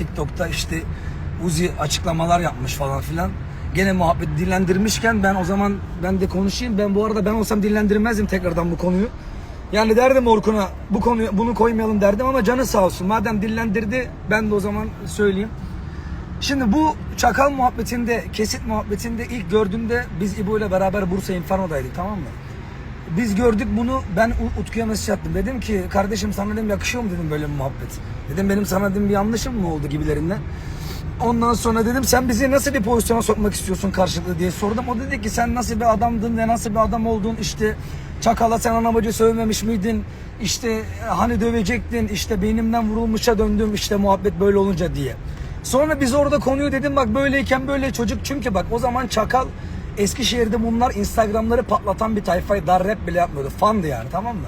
TikTok'ta işte Uzi açıklamalar yapmış falan filan. Gene muhabbet dillendirmişken ben o zaman ben de konuşayım. Ben bu arada ben olsam dillendirmezdim tekrardan bu konuyu. Yani derdim Orkun'a bu konuyu bunu koymayalım derdim ama canı sağ olsun. Madem dillendirdi ben de o zaman söyleyeyim. Şimdi bu çakal muhabbetinde, kesit muhabbetinde ilk gördüğümde biz İbo ile beraber Bursa Inferno'daydık tamam mı? Biz gördük bunu ben Utku'ya mesaj attım. Dedim ki kardeşim sana dedim yakışıyor mu dedim böyle bir muhabbet. Dedim benim sana dedim bir yanlışım mı oldu gibilerinden. Ondan sonra dedim sen bizi nasıl bir pozisyona sokmak istiyorsun karşılıklı diye sordum. O dedi ki sen nasıl bir adamdın ve nasıl bir adam oldun işte çakala sen ana bacı sövmemiş miydin? İşte e, hani dövecektin işte beynimden vurulmuşa döndüm işte muhabbet böyle olunca diye. Sonra biz orada konuyu dedim bak böyleyken böyle çocuk çünkü bak o zaman çakal Eskişehir'de bunlar Instagram'ları patlatan bir tayfayı dar rap bile yapmıyordu. Fandı yani tamam mı?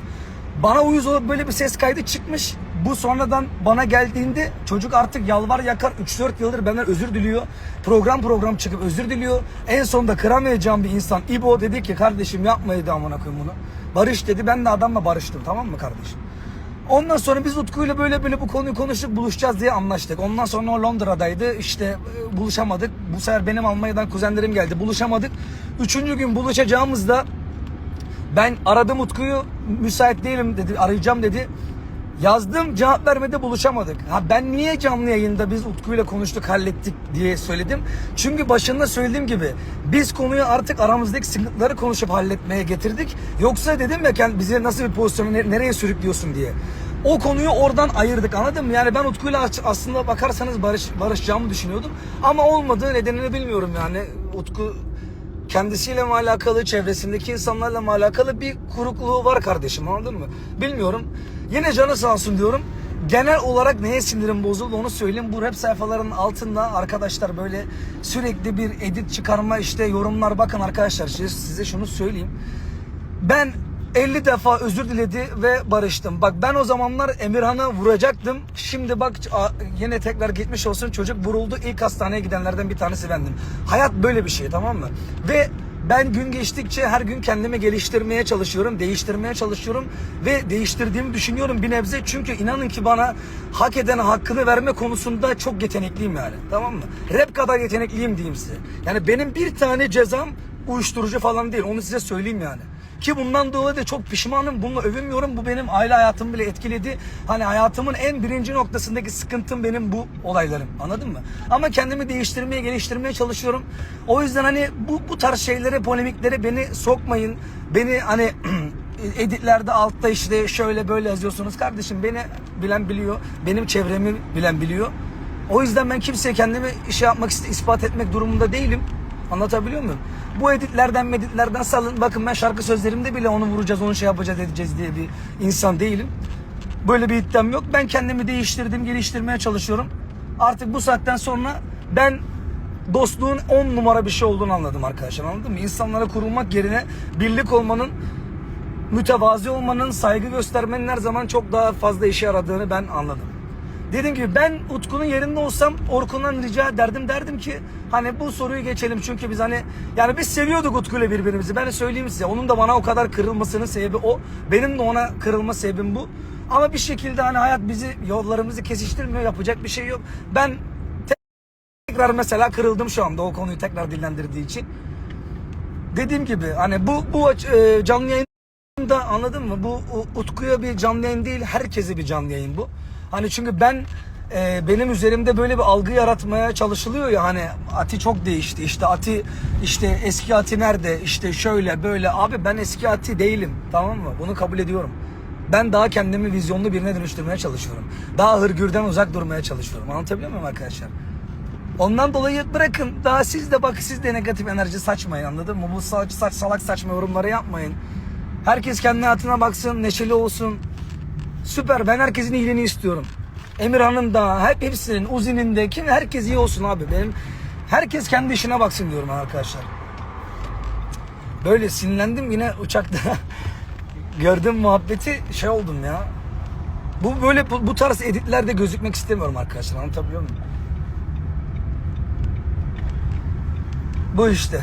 Bana uyuz olup böyle bir ses kaydı çıkmış. Bu sonradan bana geldiğinde çocuk artık yalvar yakar 3-4 yıldır benden özür diliyor. Program program çıkıp özür diliyor. En sonunda kıramayacağım bir insan İbo dedi ki kardeşim yapmaydı amına koyayım bunu. Barış dedi ben de adamla barıştım tamam mı kardeşim? Ondan sonra biz Utku'yla böyle böyle bu konuyu konuştuk buluşacağız diye anlaştık. Ondan sonra o Londra'daydı işte e, buluşamadık. Bu sefer benim Almanya'dan kuzenlerim geldi buluşamadık. Üçüncü gün buluşacağımızda ben aradım Utku'yu müsait değilim dedi arayacağım dedi. Yazdım cevap vermedi buluşamadık. Ha ben niye canlı yayında biz Utku'yla konuştuk hallettik diye söyledim. Çünkü başında söylediğim gibi biz konuyu artık aramızdaki sıkıntıları konuşup halletmeye getirdik. Yoksa dedim ya bizi nasıl bir pozisyona ne- nereye sürüklüyorsun diye. O konuyu oradan ayırdık anladın mı? Yani ben Utku'yla aslında bakarsanız barış, barışacağımı düşünüyordum. Ama olmadı nedenini bilmiyorum yani. Utku kendisiyle mi alakalı, çevresindeki insanlarla mı alakalı bir kurukluğu var kardeşim anladın mı? Bilmiyorum. Yine canı sağ olsun diyorum. Genel olarak neye sinirim bozuldu onu söyleyeyim. Bu rap sayfalarının altında arkadaşlar böyle sürekli bir edit çıkarma işte yorumlar bakın arkadaşlar size şunu söyleyeyim. Ben 50 defa özür diledi ve barıştım. Bak ben o zamanlar Emirhan'a vuracaktım. Şimdi bak yine tekrar gitmiş olsun çocuk vuruldu. İlk hastaneye gidenlerden bir tanesi bendim. Hayat böyle bir şey tamam mı? Ve ben gün geçtikçe her gün kendimi geliştirmeye çalışıyorum, değiştirmeye çalışıyorum ve değiştirdiğimi düşünüyorum bir nebze. Çünkü inanın ki bana hak eden hakkını verme konusunda çok yetenekliyim yani. Tamam mı? Rap kadar yetenekliyim diyeyim size. Yani benim bir tane cezam uyuşturucu falan değil. Onu size söyleyeyim yani. Ki bundan dolayı da çok pişmanım. Bununla övünmüyorum. Bu benim aile hayatımı bile etkiledi. Hani hayatımın en birinci noktasındaki sıkıntım benim bu olaylarım. Anladın mı? Ama kendimi değiştirmeye, geliştirmeye çalışıyorum. O yüzden hani bu, bu tarz şeylere, polemiklere beni sokmayın. Beni hani editlerde altta işte şöyle böyle yazıyorsunuz. Kardeşim beni bilen biliyor. Benim çevremi bilen biliyor. O yüzden ben kimseye kendimi işe yapmak, ispat etmek durumunda değilim. Anlatabiliyor muyum? Bu editlerden meditlerden salın. Bakın ben şarkı sözlerimde bile onu vuracağız, onu şey yapacağız edeceğiz diye bir insan değilim. Böyle bir iddiam yok. Ben kendimi değiştirdim, geliştirmeye çalışıyorum. Artık bu saatten sonra ben dostluğun 10 numara bir şey olduğunu anladım arkadaşlar anladın mı? İnsanlara kurulmak yerine birlik olmanın mütevazi olmanın, saygı göstermenin her zaman çok daha fazla işe yaradığını ben anladım. Dediğim gibi ben Utku'nun yerinde olsam Orkun'dan rica ederdim. Derdim ki hani bu soruyu geçelim çünkü biz hani yani biz seviyorduk Utku'yla birbirimizi. Ben söyleyeyim size. Onun da bana o kadar kırılmasının sebebi o. Benim de ona kırılma sebebim bu. Ama bir şekilde hani hayat bizi yollarımızı kesiştirmiyor. Yapacak bir şey yok. Ben tekrar mesela kırıldım şu anda o konuyu tekrar dillendirdiği için. Dediğim gibi hani bu bu e, canlı yayında anladın mı? Bu Utku'ya bir canlı yayın değil, herkese bir canlı yayın bu. Hani çünkü ben e, benim üzerimde böyle bir algı yaratmaya çalışılıyor ya hani Ati çok değişti. İşte Ati işte eski Ati nerede? İşte şöyle böyle. Abi ben eski Ati değilim. Tamam mı? Bunu kabul ediyorum. Ben daha kendimi vizyonlu birine dönüştürmeye çalışıyorum. Daha hırgürden uzak durmaya çalışıyorum. Anlatabiliyor muyum arkadaşlar? Ondan dolayı bırakın. Daha siz de bak siz de negatif enerji saçmayın anladın mı? Bu saç, salak saçma yorumları yapmayın. Herkes kendi hayatına baksın, neşeli olsun. Süper. Ben herkesin iyiliğini istiyorum. Emirhan'ın da, hep hepsinin, Uzi'nin de, kim herkes iyi olsun abi. Benim herkes kendi işine baksın diyorum arkadaşlar. Böyle sinirlendim yine uçakta. Gördüm muhabbeti şey oldum ya. Bu böyle bu, bu tarz editlerde gözükmek istemiyorum arkadaşlar. Anlatabiliyor muyum? Bu işte.